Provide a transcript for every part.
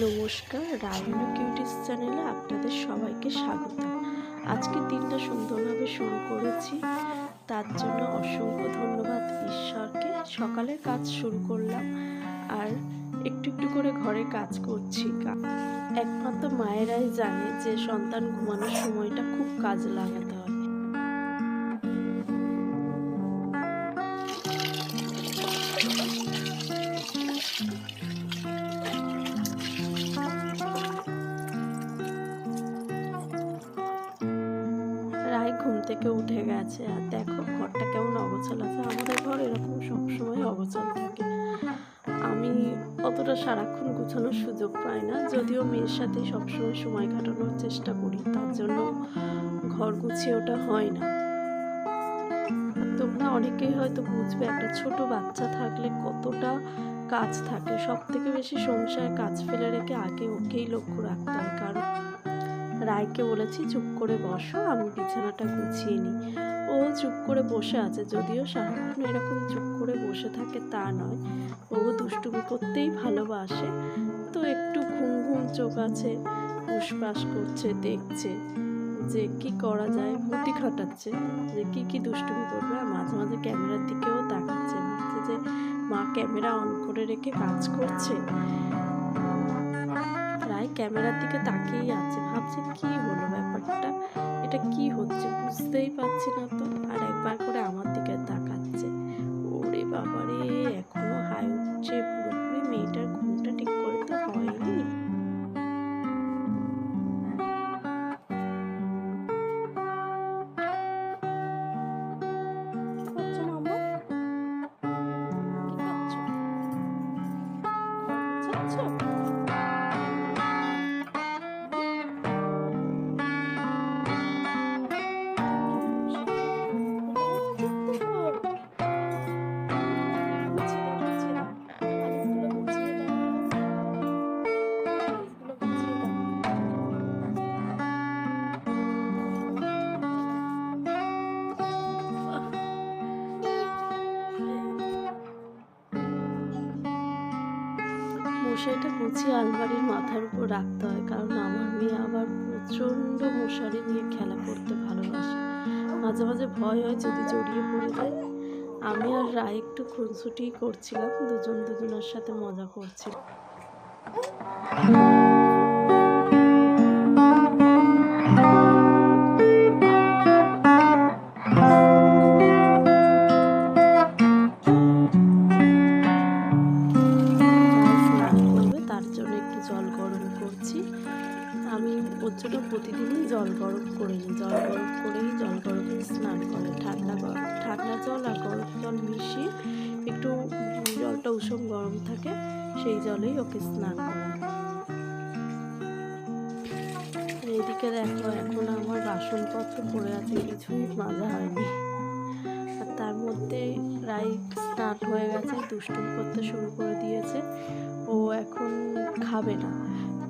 নমস্কার রায়না কিউটিস চ্যানেলে আপনাদের সবাইকে স্বাগত। আজকের দিনটা সুন্দরভাবে শুরু করেছি। তার জন্য অসংখ্য ধন্যবাদ ঈশ্বরকে। সকালে কাজ শুরু করলাম আর একটু একটু করে ঘরে কাজ করছি। একমাত্র মায়েরাই জানে যে সন্তান ঘুমানোর সময়টা খুব কাজে লাগাতে রায় ঘুম থেকে উঠে গেছে। আর দেখো, ঘরটা কেমন অগোছাল আছে। আমাদের ঘর এরকম সবসময় অগোছাল থাকে। আমি অতটা সারাক্ষণ গুছানোর সুযোগ পাই না। যদিও মেয়ের সাথে সবসময় সময় কাটানোর চেষ্টা করি। তার জন্য ঘর গুছিয়ে ওটা হয় না। তোমরা অনেকেই হয়তো বুঝবে, একটা ছোট বাচ্চা থাকলে কতটা কাজ থাকে। সব থেকে বেশি সংসারে কাজ ফেলে রেখে আগে ওকেই লক্ষ্য রাখতে হয়। কারণ রায়কে বলেছি, চুপ করে বসো, আমি বিছানাটা গুছিয়ে নিই। ও চুপ করে বসে আছে, যদিও সারাক্ষণ এরকম চুপ করে বসে থাকে তা নয়। ও দুষ্টুমি করতেই ভালোবাসে। তো একটু ঘুম ঘুম চোখ আছে উসপাস করছে, দেখছে যে কি করা যায়, মুটি খাটাচ্ছে, যে কি কি দুষ্টুমি করবে, আর মাঝে মাঝে ক্যামেরার দিকেও তাকাচ্ছে যে মা ক্যামেরা অন করে রেখে কাজ করছে। ক্যামেরার দিকে তাকিয়েই আছে, ভাবছে কি হলো ব্যাপারটা, এটা কি হচ্ছে বুঝতেই পারছি না তো। আর একবার করে আমার দিকে তাকাচ্ছে। ওরে বাবারে মশারিটা গুছিয়ে আলমারির মাথার উপর রাখতে হয়, কারণ আমার মেয়ে আবার প্রচণ্ড মশারি নিয়ে খেলা করতে ভালোবাসে। মাঝে মাঝে ভয় হয় যদি জড়িয়ে পড়ে যায়। আমি আর রায় একটু খুনসুটি করছিলাম, দুজন দুজনের সাথে মজা করছিলাম। করছি। আমি ওর জন্য প্রতিদিনই জল গরম করে নিই। জল গরম করেই জল গরমে স্নান করে। ঠান্ডা গরম ঠান্ডা জল আর গরম জল মিশিয়ে একটু জলটা উষম গরম থাকে, সেই জলেই ওকে স্নান করাই। আর এইদিকে দেখো, এখন আমার বাসনপত্র পড়ে আছে, কিছুই মাজা হয়নি। আর তার মধ্যে রাই স্নান হয়ে গেছে, দুষ্টুমি করতে শুরু করে দিয়েছে। ও এখন খাবে না।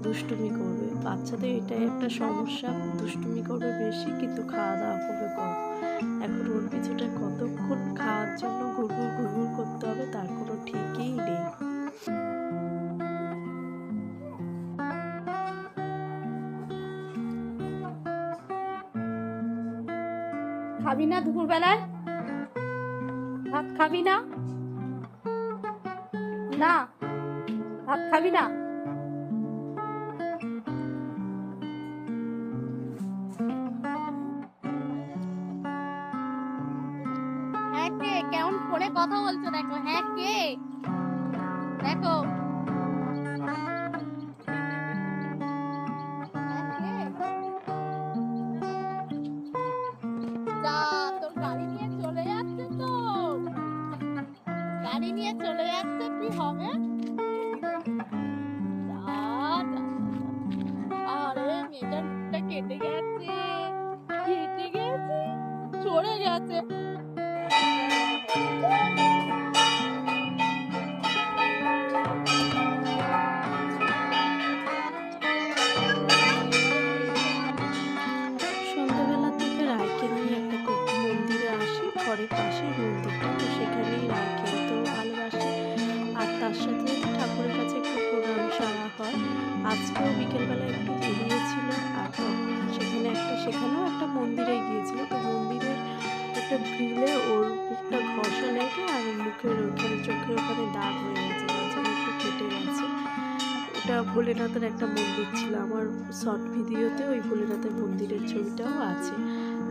দুষ্টুমি করবে। বাচ্চাদের এটাই একটা সমস্যা, দুষ্টুমি করবে বেশি, কিন্তু খাওয়া দাওয়া করবে কম। এখন ওর পিছনে কতক্ষণ খাওয়ার জন্য ঘুরঘুর ঘুরঘুর করতে হবে, তার কোনো ঠিকই নেই। খাবি না দুপুরবেলায়? ভাত খাবি না? না, ভাত খাবি না? কে? কেমন ফোনে কথা বলছো? দেখো হ্যাঁ কে? দেখো। হ্যাঁ, গাড়ি নিয়ে চলে যাচ্ছে কি হবে। আরে মেয়েটার কেটে গেছে কেটে গেছে চলে গেছে। একটা গ্রিলে ওর মুখটা ঘষা লেগে আর মুখের ওখানে চোখের ওখানে দাগ হয়ে গেছে যার একটু কেটে গেছে। ওটা ভোলেনাথের একটা মন্দির ছিল আমার শর্ট ভিডিওতে ওই ভোলেনাথের মন্দিরের ছবিটাও আছে।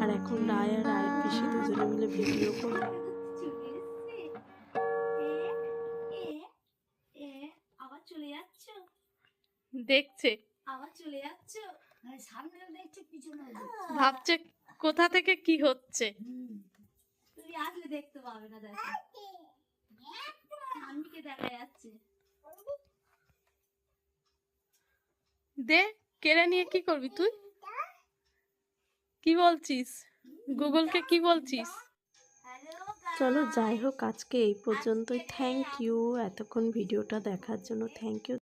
আর এখন রায় আর রায়ের পিসি দুজনে মিলে ভিডিও করে চলে যাচ্ছ দেখছে। আবার চলে যাচ্ছ সামনে দেখছে পিছনে ভাবছে কোথা থেকে কি হচ্ছে। তুমি আসলে দেখতে পাবে না দেখো। যাচ্ছে। দে কেড়ে নিয়ে কি করবি তুই? কি বলছিস? গুগলকে কি বলছিস? চলো যাই হোক আজকে এই পর্যন্তই। থ্যাংক ইউ এতক্ষণ ভিডিওটা দেখার জন্য থ্যাংক ইউ